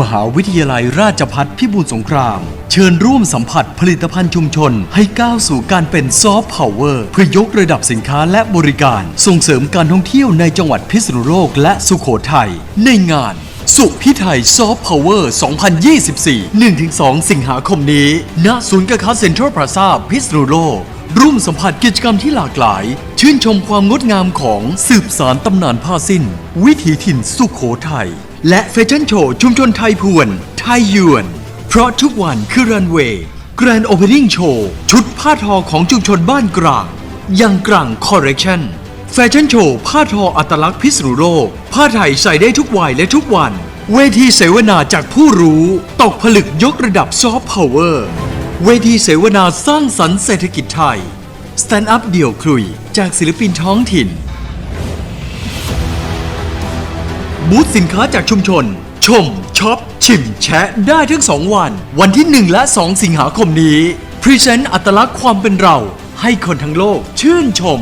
มหาวิทยาลัยราชพัฒพิบูลสงคราม เชิญร่วมสัมผัสผลิตภัณฑ์ชุมชน ให้ก้าวสู่การเป็นซอฟต์พาวเวอร์เพื่อยกระดับสินค้าและบริการ ส่งเสริมการท่องเที่ยวในจังหวัดพิษณุโลกและสุโขทัยในงาน สุพิไทยซอฟต์พาวเวอร์ 2024 1-2 สิงหาคมนี้ ณ ศูนย์การค้าเซ็นทรัลพลาซาพิษณุโลกร่วมสัมผัสกิจกรรมที่หลากหลาย ชื่นชมความงดงามของสืบสารตำนานผ้าสิ้น วิถีถิ่นสุขโขทัย และแฟชั่นโชว์ชุมชนไทยพวน ไทยยวน เพราะทุกวันคือรันเวย์แกรนด์โอเพนนิ่งโชว์ชุดผ้าทอของชุมชนบ้านกลางยังกลางคอร์เรคชั่นแฟชั่นโชว์ผ้าทออัตลักษณ์พิษณุโลก ผ้าไทยใส่ได้ทุกวัยและทุกวัน เวทีเสวนาจากผู้รู้ ตกผลึกยกระดับซอฟต์พาวเวอร์เวทีเสวนาสร้างสรรค์เศรษฐกิจไทยสแตนด์อัพเดี่ยวคลุย จากศิลปินท้องถิ่น บูธสินค้าจากชุมชน ชมช็อป ชิมแชะได้ทั้ง 2 วัน วันที่ 1 และ 2 สิงหาคมนี้ พรีเซนต์อัตลักษณ์ความเป็นเรา ให้คนทั้งโลกชื่นชม